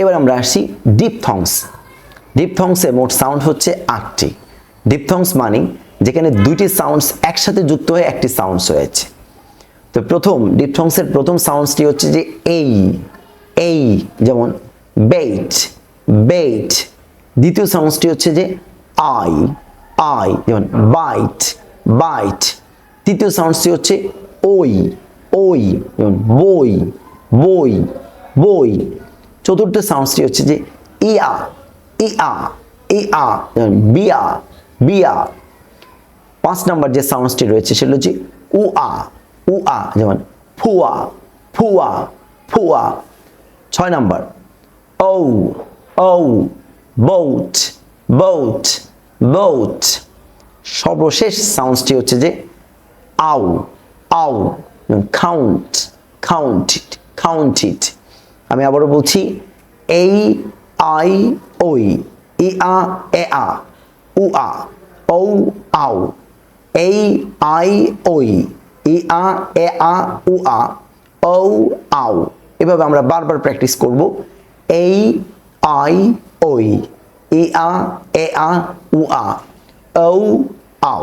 এবার আমরা আসি ডিপথংস ডিপথংসে মোট সাউন্ড হচ্ছে আটটি। ডিপথংস মানে যেখানে দুইটি সাউন্ডস একসাথে যুক্ত হয়ে একটি সাউন্ডস হয়েছে। তো প্রথম ডিপথংসের প্রথম সাউন্ডসটি হচ্ছে যে এই এই, যেমন বেইট বেইট দ্বিতীয় সাউন্ডসটি হচ্ছে যে আই আই, যেমন বাইট বাইট তৃতীয় সাউন্ডসটি হচ্ছে ওই ওই যেমন বই বই বই। চতুর্থ সাউন্ডসটি হচ্ছে যে ইয়া ইয়া ইয়া, বিয়া বিয়া। পাঁচ নাম্বার যে সাউন্ডসটি রয়েছে সেটা হচ্ছে উ আ উ আ যেমন ফুয়া ফুয়া ফুয়া। ছয় নম্বর ও ও বোট বোট বৌট সর্বশেষ সাউন্ডসটি হচ্ছে যে আউ আউ কাউন্ট কাউন্ট ইট। আমি আবারও বলছি, এই, আই, ওই, ই, আ, এ, আ, উ, আ ও আউ এই, আই, ওই, ই, আ, এ, আ, উ, আ ও আউ এভাবে আমরা বারবার প্র্যাকটিস করব, এই, আই, ওই, ই, আ, এ, আ, উ, আ ও আউ